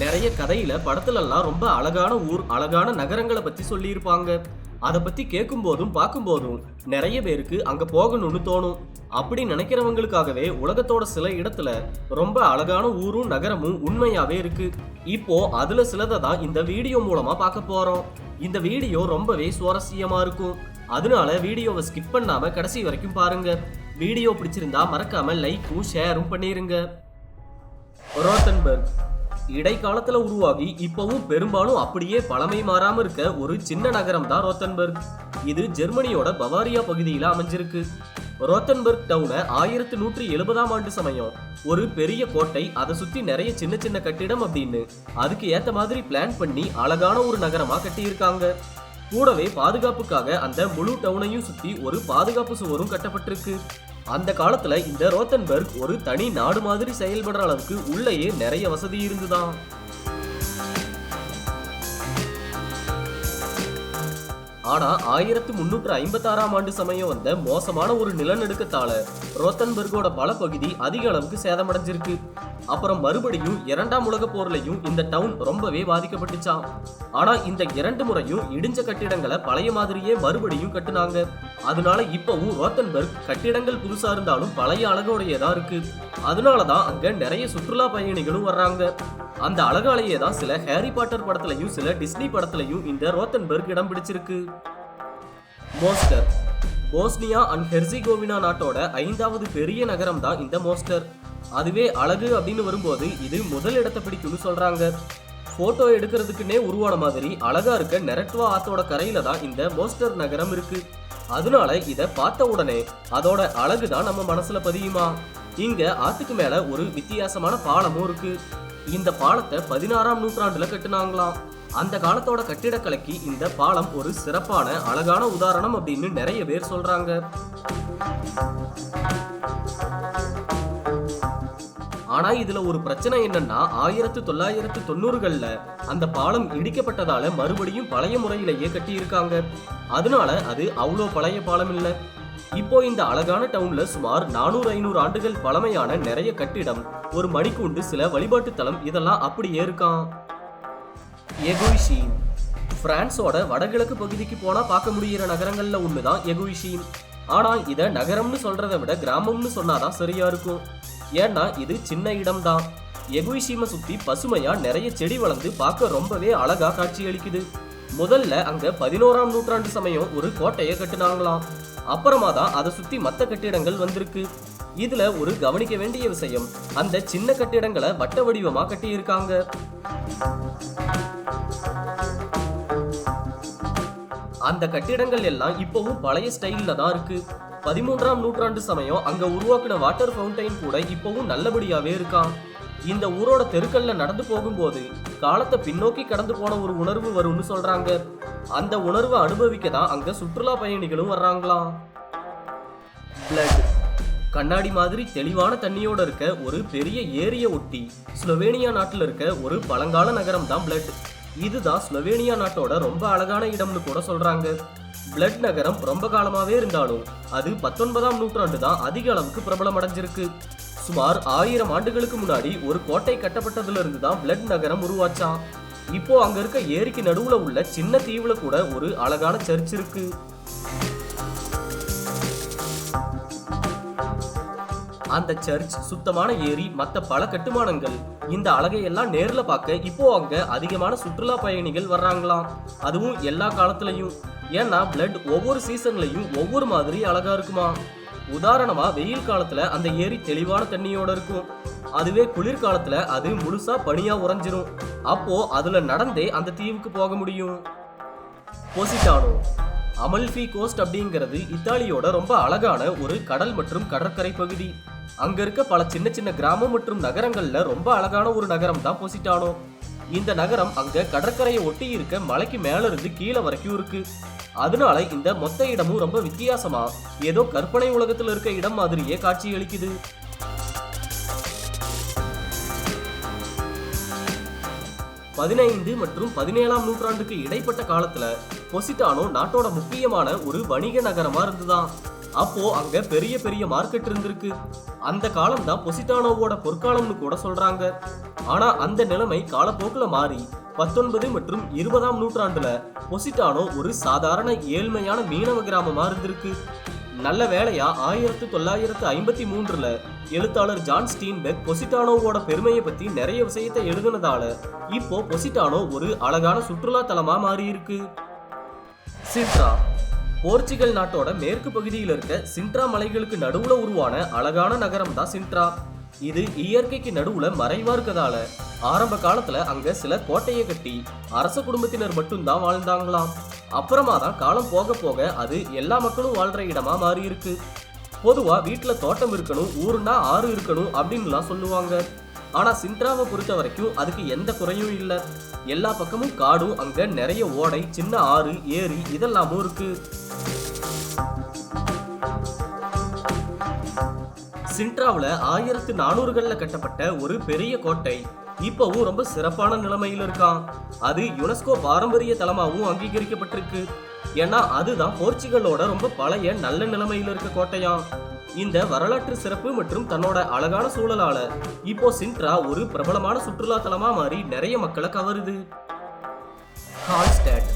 நிறைய கதையில படத்துலலாம் ரொம்ப அழகான ஊர் அழகான நகரங்களை பத்தி சொல்லியிருப்பாங்க. அதை பத்தி கேட்கும் போதும் பார்க்கும் போதும் நிறைய பேருக்கு அங்க போகணும்னு தோணும். அப்படி நினைக்கிறவங்களுக்காகவே உலகத்தோட சில இடத்துல ரொம்ப அழகான ஊரும் நகரமும் உண்மையாவே இருக்கு. இப்போ அதுல சிலதை தான் இந்த வீடியோ மூலமா பார்க்க போறோம். இந்த வீடியோ ரொம்பவே சுவாரஸ்யமா இருக்கும். அதனால வீடியோவை ஸ்கிப் பண்ணாம கடைசி வரைக்கும் பாருங்க. வீடியோ பிடிச்சிருந்தா மறக்காம லைக்கும் ஷேரும் பண்ணிருங்க. ரோத்தன்பர்க். இடைக்காலத்துல உருவாகி இப்பவும் பெரும்பாலும் அப்படியே பழமை மாறாம இருக்க ஒரு சின்ன நகரம் தான் ரோத்தன்பர்க். இது ஜெர்மனியோட பவாரியா பகுதியில அமைஞ்சிருக்கு. ரோத்தன்பர்க் டவுனை ஆயிரத்தி நூற்றி எழுபதாம் ஆண்டு சமயம். ஒரு பெரிய கோட்டை அதை சுத்தி நிறைய சின்ன சின்ன கட்டிடம் அப்படின்னு. அதுக்கு ஏத்த மாதிரி பிளான் பண்ணி அழகான ஒரு நகரமா கட்டியிருக்காங்க. கூடவே பாதுகாப்புக்காக அந்த முழு டவுனையும் சுத்தி ஒரு பாதுகாப்பு சுவரும் கட்டப்பட்டிருக்கு. அந்த காலத்துல இந்த ரோத்தன்பர்க் ஒரு தனி நாடு மாதிரி செயல்படுற அளவுக்கு உள்ளேயே நிறைய வசதி இருந்துதான். ஆனா ஆயிரத்து முன்னூற்று ஐம்பத்தாறாம் ஆண்டு சமயம் வந்த மோசமான ஒரு நிலநடுக்கத்தால ரோத்தன்பர்கோட பல பகுதி அதிக அளவுக்கு சேதமடைஞ்சிருக்கு. அப்புறம் மறுபடியும் இரண்டாம் உலக போர்லையும் இந்த டவுன் ரொம்பவே பாதிக்கப்பட்டுச்சாம். ஆனா இந்த இரண்டு முறையும் இடிஞ்ச கட்டிடங்களை பழைய மாதிரியே மறுபடியும் கட்டுனாங்க. அதனால இப்பவும் ரோத்தன்பர்க் கட்டிடங்கள் புதுசா இருந்தாலும் பழைய அழகோடையே தான் அதனால தான் அங்க நிறைய சுற்றுலா பயணிகளும் வர்றாங்க. அந்த அழகாலேயே தான் சில ஹாரி பாட்டர் படத்துலையும் சில டிஸ்னி படத்துலையும் இந்த ரோத்தன்பர்க் இடம் பிடிச்சிருக்கு. மோஸ்டர் போஸ்னியா அண்ட் ஹெர்சிகோவினா நாட்டோட ஐந்தாவது பெரிய நகரம் தான் இந்த மோஸ்டர் அதுவே அழகு அப்படின்னு வரும்போது இது முதல் இடத்தை பிடிக்கும்னு சொல்றாங்க. போட்டோ எடுக்கிறதுக்குன்னே உருவான மாதிரி அழகா இருக்க நெரட்வா ஆத்தோட கரையில தான் இந்த மோஸ்டர் நகரம் இருக்கு. அதனால இதை பார்த்த உடனே அதோட அழகு தான் நம்ம மனசுல பதியுமா? இங்க ஆத்துக்கு மேல ஒரு வித்தியாசமான பாலமும் இருக்கு. இந்த பாலத்தை பதினாறாம் நூற்றாண்டுல கட்டுனாங்களாம். அந்த காலத்தோட கட்டிடக்கலைக்கு இந்த பாலம் ஒரு சிறப்பான அழகான உதாரணம் அப்படின்னு நிறைய பேர் சொல்றாங்க. ஆனா இதுல ஒரு பிரச்சனை என்னன்னா ஆயிரத்து தொள்ளாயிரத்து தொண்ணூறுகள்ல அந்த பாலம் இடிக்கப்பட்டதால மறுபடியும் பழைய முறையிலேயே கட்டியிருக்காங்க. அதனால அது அவ்வளோ பழைய பாலம் இல்ல. இப்போ இந்த அழகான டவுன்ல சுமார் நானூறு ஐநூறு ஆண்டுகள் பழமையான நிறைய கட்டிடம் ஒரு மணிக்கூண்டு சில வழிபாட்டு தலம் இதெல்லாம் அப்படியே இருக்கான் எகுய்ஷீன். பிரான்ஸோட வடகிழக்கு பகுதிக்கு போனா பார்க்க முடியிற நகரங்கள்ல ஒண்ணுதான் எகுய்ஷீன். ஆனா இத நகரம்னு சொல்றதை விட கிராமம்னு சொன்னாதான் சரியா இருக்கும். ஏன்னா இது சின்ன இடம்தான். எகுய்ஷீமை சுத்தி பசுமையா நிறைய செடி வளர்ந்து பார்க்க ரொம்பவே அழகா காட்சியளிக்குது. முதல்ல அங்க பதினோராம் நூற்றாண்டு சமயம் ஒரு கோட்டையை கட்டினாங்களாம். அப்புறமா தான் அதை சுத்தி மற்ற கட்டிடங்கள் வந்திருக்கு. இதுல ஒரு கவனிக்க வேண்டிய விஷயம் அந்த சின்ன கட்டிடங்களை வட்ட வடிவமா கட்டியிருக்காங்க. அந்த கட்டிடங்கள் எல்லாம் இப்பவும் பழைய ஸ்டைலில் தான் இருக்கு. பதிமூன்றாம் நூற்றாண்டு சமயம் அங்க உருவாக்கின வாட்டர் ஃபவுண்டைன் கூட இப்பவும் நல்லபடியாவே இருக்கான் இந்த ஊரோட தெருக்கல்ல நடந்து போகும்போது காலத்தை பின்னோக்கி கடந்து போன ஒரு உணர்வு வரும்னு சொல்றாங்க. அந்த உணர்வை அனுபவிக்க தான் அங்க சுற்றுலா பயணிகளும் வர்றாங்களாம் பிளட் கண்ணாடி மாதிரி தெளிவான தண்ணியோட இருக்க ஒரு பெரிய ஏரிய ஒட்டி ஸ்லோவேனியா நாட்டில் இருக்க ஒரு பழங்கால நகரம் தான் பிளட் இதுதான் ஸ்லோவேனியா நாட்டோட ரொம்ப அழகான இடம்னு கூட சொல்றாங்க. பிளட் நகரம் ரொம்ப காலமாவே இருந்தாலும் அது பத்தொன்பதாம் நூற்றாண்டு தான் அதிக அளவுக்கு பிரபலம் அடைஞ்சிருக்கு. சுமார் ஆயிரம் ஆண்டுகளுக்கு முன்னாடி ஒரு கோட்டை கட்டப்பட்டதுல இருந்து தான் பிளட் நகரம் உருவாச்சான் இப்போ அங்க இருக்க ஏரிக்கு நடுவுல உள்ள சின்ன தீவுல கூட ஒரு அழகான சர்ச் இருக்கு. அந்த சர்ச் சுத்தமான ஏரி மற்ற பல கட்டுமானங்கள். இந்த அழகையெல்லாம் நேர்ல பார்க்க இப்போ அங்க அதிகமான சுற்றுலா பயணிகள் வர்றாங்களாம். அதுவும் எல்லா காலத்துலயும். ஏன்னா பிளட் ஒவ்வொரு சீசன்லயும் ஒவ்வொரு மாதிரி அழகா இருக்குமா? உதாரணமா வெயில் காலத்துல அந்த ஏரி தெளிவான தண்ணியோட இருக்கும். அதுவே குளிர்காலத்துல அது முழுசா பனியா உறைஞ்சிரும். அப்போ அதுல நடந்தே அந்த தீவுக்கு போக முடியும். பொசிட்டானோ? அமல்ஃபி கோஸ்ட் அப்படிங்கிறது இத்தாலியோட ரொம்ப அழகான ஒரு கடல் மற்றும் கடற்கரை பகுதி. அங்க இருக்க பல சின்ன சின்ன கிராமம் மற்றும் நகரங்கள்ல ரொம்ப அழகான ஒரு நகரம் தான் பொசிட்டானோ? இந்த நகரம் அங்க கடற்கரையை ஒட்டி இருக்க மலைக்கு மேல இருந்து கீழே வரைக்கும் இருக்கு. அதனால இந்த மொத்த இடமும் ரொம்ப வித்தியாசமா ஏதோ கற்பனை உலகத்துல இருக்க இடம் மாதிரியே காட்சியளிக்குது பதினைந்து மற்றும் பதினேழாம் நூற்றாண்டுக்கு இடைப்பட்ட காலத்துல பொசிட்டானோ நாட்டோட முக்கியமான ஒரு வணிக நகரமா இருந்துதான். அப்போ அங்க பெரிய பெரிய மார்க்கெட் இருந்திருக்கு. அந்த காலம் தான் பொசிட்டானோவோட பொற்காலம்னு கூட சொல்றாங்க. ஆனா அந்த நிலைமை காலப்போக்கில் மாறி பத்தொன்பது மற்றும் இருபதாம் நூற்றாண்டுல பொசிட்டானோ ஒரு சாதாரண ஏழ்மையான மீனவ கிராமமா இருந்திருக்கு. நல்ல வேலையா ஆயிரத்து தொள்ளாயிரத்து ஐம்பத்தி மூன்றுல எழுத்தாளர் ஜான் ஸ்டீன்பெக் பொசிட்டானோவோட பெருமையை பத்தி நிறைய விஷயத்தை எழுதுனதால இப்போ பொசிட்டானோ ஒரு அழகான சுற்றுலா தலமா மாறியிருக்கு போர்ச்சுகல் நாட்டோட மேற்கு பகுதியில் இருக்க சின்ட்ரா மலைகளுக்கு நடுவுல உருவான அழகான நகரம் தான் சின்ட்ரா இது இயற்கைக்கு நடுவுல மறைவா இருக்கதால ஆரம்ப காலத்துல அங்க சில கோட்டையை கட்டி அரச குடும்பத்தினர் மட்டும்தான் வாழ்ந்தாங்களாம். அப்புறமா தான் காலம் போக போக அது எல்லா மக்களும் வாழ்ற இடமா மாறி இருக்கு பொதுவா வீட்டுல தோட்டம் இருக்கணும் ஊருன்னா ஆறு இருக்கணும் அப்படின்லாம் சொல்லுவாங்க. ஆனால் சின்ட்ராவை பொறுத்த வரைக்கும் அதுக்கு எந்த குறையும் இல்லை. எல்லா பக்கமும் காடும் அங்கே நிறைய ஓடை சின்ன ஆறு ஏரி இதெல்லாமும் இருக்கு. சின்ட்ராவில் ஆயிரத்து நானூறுகளில் கட்டப்பட்ட ஒரு பெரிய கோட்டை இப்போவும் ரொம்ப சிறப்பான நிலைமையில் இருக்கான். அது யுனெஸ்கோ பாரம்பரிய தலமாகவும் அங்கீகரிக்கப்பட்டிருக்கு. ஏன்னா அதுதான் போர்ச்சுகலோட ரொம்ப பழைய நல்ல நிலைமையில் இருக்க கோட்டையாம். இந்த வரலாற்று சிறப்பு மற்றும் தன்னோட அழகான சூழலால இப்போ சின்ட்ரா ஒரு பிரபலமான சுற்றுலா தலமா மாறி நிறைய மக்களை கவருது. ஹால்ஸ்டேட்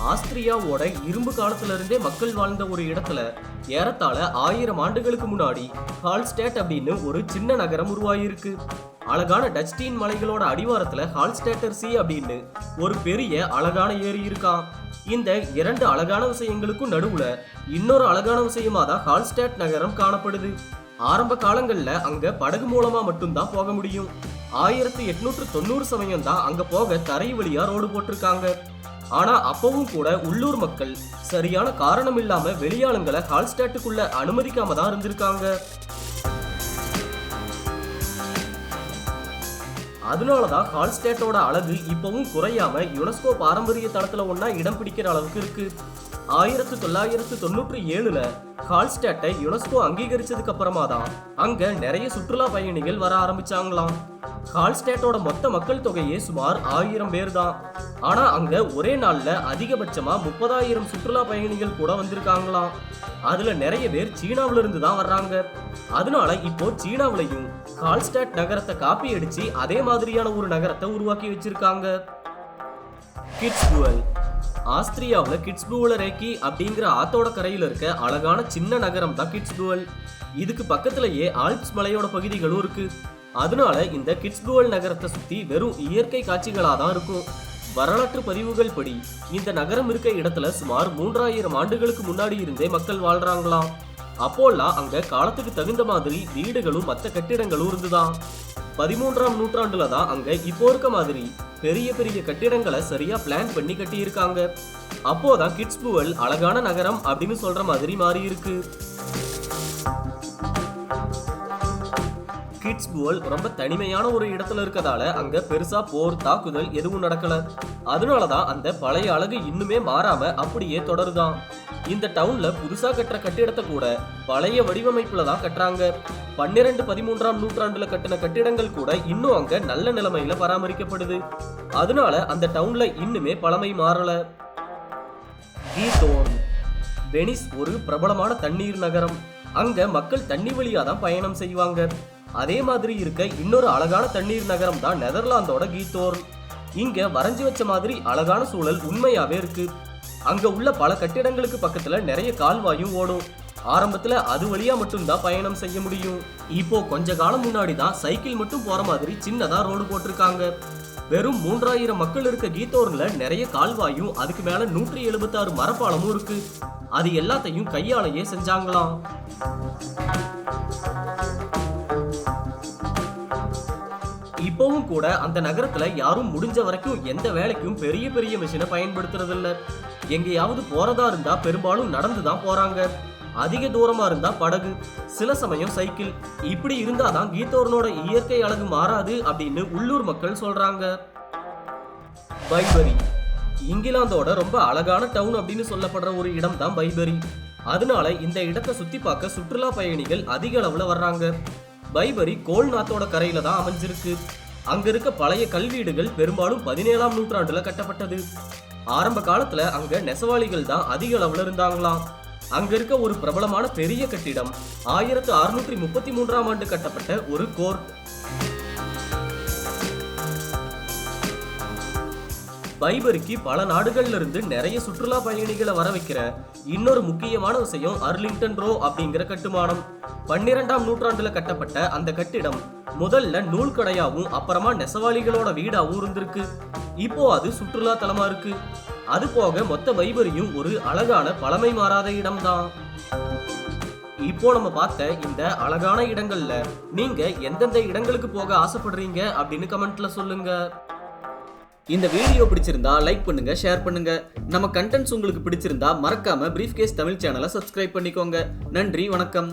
ஆஸ்திரியாவோட இரும்பு காலத்துல இருந்தே மக்கள் வாழ்ந்த ஒரு இடத்துல ஏறத்தாழ ஆயிரம் ஆண்டுகளுக்கு முன்னாடி ஹால்ஸ்டேட் அப்படின்னு ஒரு சின்ன நகரம் உருவாகியிருக்கு அழகான டச்டீன் மலைகளோட அடிவாரத்துல ஹால்ஸ்டேட்டர் சி அப்படின்னு ஒரு பெரிய அழகான ஏரி இருக்கான் இந்த இரண்டு அழகான விஷயங்களுக்கும் நடுவுல இன்னொரு அழகான விஷயமா தான் ஹால்ஸ்டேட் நகரம் காணப்படுது. ஆரம்ப காலங்கள்ல அங்க படகு மூலமா மட்டும்தான் போக முடியும். ஆயிரத்தி எட்நூற்று தொண்ணூறு சமயம் தான் அங்க போக தரை வழியா ரோடு போட்டிருக்காங்க. ஆனா அப்பவும் கூட உள்ளூர் மக்கள் சரியான காரணம் இல்லாம வெளியாளுங்களை ஹால்ஸ்டேட்டுக்குள்ள அனுமதிக்காம தான் இருந்திருக்காங்க. அதனாலதான் ஹால்ஸ்டேட்டோட அழகு இப்பவும் குறையாம யுனெஸ்கோ பாரம்பரிய தளத்துல ஒன்னா இடம் பிடிக்கிற அளவுக்கு இருக்கு. ஆயிரத்து தொள்ளாயிரத்து தொண்ணூற்றி ஏழுல ஹால்ஸ்டேட்டை யுனெஸ்கோ அங்கீகரிச்சதுக்கு அப்புறமா தான் அங்க நிறைய சுற்றுலா பயணிகள் வர ஆரம்பிச்சாங்களாம். ஹால்ஸ்டேட்டோட மொத்த மக்கள் தொகையே சுமார் ஆயிரம் பேர் தான் ஆனா அங்க ஒரே நாள்ல அதிகபட்சமா முப்பதாயிரம் சுற்றுலா பயணிகள் கூட வந்திருக்காங்களாம். அதுல நிறைய பேர் சீனாவில இருந்து தான் வர்றாங்க. அதனால இப்போ சீனாவிலையும் ஹால்ஸ்டேட் நகரத்தை காப்பி அடிச்சு அதே மாதிரியான ஒரு நகரத்தை உருவாக்கி வச்சிருக்காங்க. கிட்ஸ்புவல் ஆஸ்திரியாவில் கிட்ஸ்புவல ரேக்கி அப்படிங்கிற ஆத்தோட கரையில் இருக்க அழகான சின்ன நகரம் தான் கிட்ஸ் கிட்ஸ்புவல் இதுக்கு பக்கத்திலேயே ஆல்ப்ஸ் மலையோட பகுதிகளும் இருக்கு. அதனால இந்த கிட்ஸ் கிட்ஸ்புவல் நகரத்தை சுற்றி வெறும் இயற்கை காட்சிகளாக தான் இருக்கும். வரலாற்று பதிவுகள் படி இந்த நகரம் இருக்க இடத்துல சுமார் மூன்றாயிரம் ஆண்டுகளுக்கு முன்னாடி இருந்தே மக்கள் வாழ்றாங்களாம். அப்போல்லாம் அங்க காலத்துக்கு தகுந்த மாதிரி வீடுகளும் மற்ற கட்டிடங்களும் இருந்துதான். பதிமூன்றாம் நூற்றாண்டுல தான் அங்க இப்போ இருக்க மாதிரி பெரிய பெரிய கட்டிடங்களை சரியா பிளான் பண்ணி கட்டியிருக்காங்க. அப்போதான் கிட்ஸ்புவல் அழகான நகரம் அப்படின்னு சொல்ற மாதிரி மாறி இருக்கு கிட்ஸ்புவல் ரொம்ப தனிமையான ஒரு இடத்துல இருக்கதால அங்க பெருசா போர் தாக்குதல் எதுவும் நடக்கல. அதனாலதான் அந்த பழைய அழகு இன்னுமே மாறாம அப்படியே தொடருதான். இந்த டவுன்ல புதுசா கட்டுற கட்டிடத்தை கூட பழைய வடிவமைப்புல தான் கட்டுறாங்க. பன்னிரண்டு பதிமூன்றாம் நூற்றாண்டுல கட்டின கட்டிடங்கள் கூட இன்னும் அங்க நல்ல நிலைமையில பராமரிக்கப்படுது. அதனால அந்த டவுன்ல இன்னுமே பழமை மாறல. வெனிஸ் ஒரு பிரபலமான தண்ணீர் நகரம். அங்க மக்கள் தண்ணி வழியா தான் பயணம் செய்வாங்க. அதே மாதிரி இருக்க இன்னொரு அழகான தண்ணீர் நகரம் தான் நெதர்லாந்தோட கீத்தோர்ன். இங்க வரைஞ்சி வச்ச மாதிரி அழகான சூழல் உண்மையாவே இருக்கு. அங்க உள்ள பல கட்டிடங்களுக்கு பக்கத்துல நிறைய கால்வாயும் ஓடும். ஆரம்பத்துல அது வழியா மட்டும்தான் பயணம் செய்ய முடியும். இப்போ கொஞ்ச காலம் முன்னாடி தான் சைக்கிள் மட்டும் போற மாதிரி சின்னதா ரோடு போட்டிருக்காங்க. வெறும் மூன்றாயிரம் மக்கள் இருக்க கீத்தோர்ல நிறைய கால்வாயும் அதுக்கு மேல நூற்றி எழுபத்தாறு மரப்பாலமும் இருக்கு. அது எல்லாத்தையும் கையாலேயே செஞ்சாங்களாம். இப்பவும் கூட அந்த நகரத்துல யாரும் முடிஞ்ச வரைக்கும் எந்த வேலைக்கும் பெரிய பெரிய மிஷினை பயன்படுத்துறது இல்ல எங்கேயாவது போறதா இருந்தா பெரும்பாலும் நடந்து தான் போறாங்க. அதிக தூரமா இருந்தா படகு சில சமயம் சைக்கிள். இப்படி இருந்தாதான் கீதோர்னோட இயற்கை அழகு மாறாது அப்படின்னு உள்ளூர் மக்கள் சொல்றாங்க. பைபரி இங்கிலாந்தோட ரொம்ப அழகான டவுன் அப்படின்னு சொல்லப்படுற ஒரு இடம் தான் பைபரி. அதனால இந்த இடத்தை சுத்தி பார்க்க சுற்றுலா பயணிகள் அதிக அளவுல வர்றாங்க. பைபரி கோல் நாத்தோட கரையில தான் அமைஞ்சிருக்கு. அங்க இருக்க பழைய கல்வீடுகள் பெரும்பாலும் பதினேழாம் நூற்றாண்டுல கட்டப்பட்டது. ஆரம்ப காலத்துல அங்க நெசவாளிகள் தான் அதிக அளவுல இருந்தாங்களாம். அங்க இருக்க ஒரு பிரபலமான பெரிய கட்டிடம் ஆயிரத்து அறுநூற்றி முப்பத்தி மூன்றாம் ஆண்டு கட்டப்பட்ட ஒரு கோர்ட். பைபருக்கு பல நாடுகள்ல இருந்து நிறைய சுற்றுலா பயணிகளை வர வைக்கிற இன்னொரு முக்கியமான விஷயம் அர்லிங்டன் ரோ அப்படிங்கிற கட்டுமானம். பன்னிரெண்டாம் நூற்றாண்டுல கட்டப்பட்ட அந்த கட்டிடம் முதல்ல நூல் கடையாவும் அப்புறமா நெசவாளிகளோட வீடாவும் இருந்திருக்கு. இப்போ அது சுற்றுலா தலமா இருக்கு. அது போக மொத்த வைபரியும் ஒரு அழகான பழமை மாறாத இடம்தான். இப்போ நம்ம பார்த்த இந்த அழகான இடங்கள்ல நீங்க எந்தெந்த இடங்களுக்கு போக ஆசைப்படுறீங்க அப்படின்னு கமெண்ட்ல சொல்லுங்க. இந்த வீடியோ பிடிச்சிருந்தா லைக் பண்ணுங்க ஷேர் பண்ணுங்க. நம்ம கண்டென்ட்ஸ் உங்களுக்கு பிடிச்சிருந்தா மறக்காம பிரீஃப் கேஸ் தமிழ் சேனலை சப்ஸ்கிரைப் பண்ணிக்கோங்க. நன்றி வணக்கம்.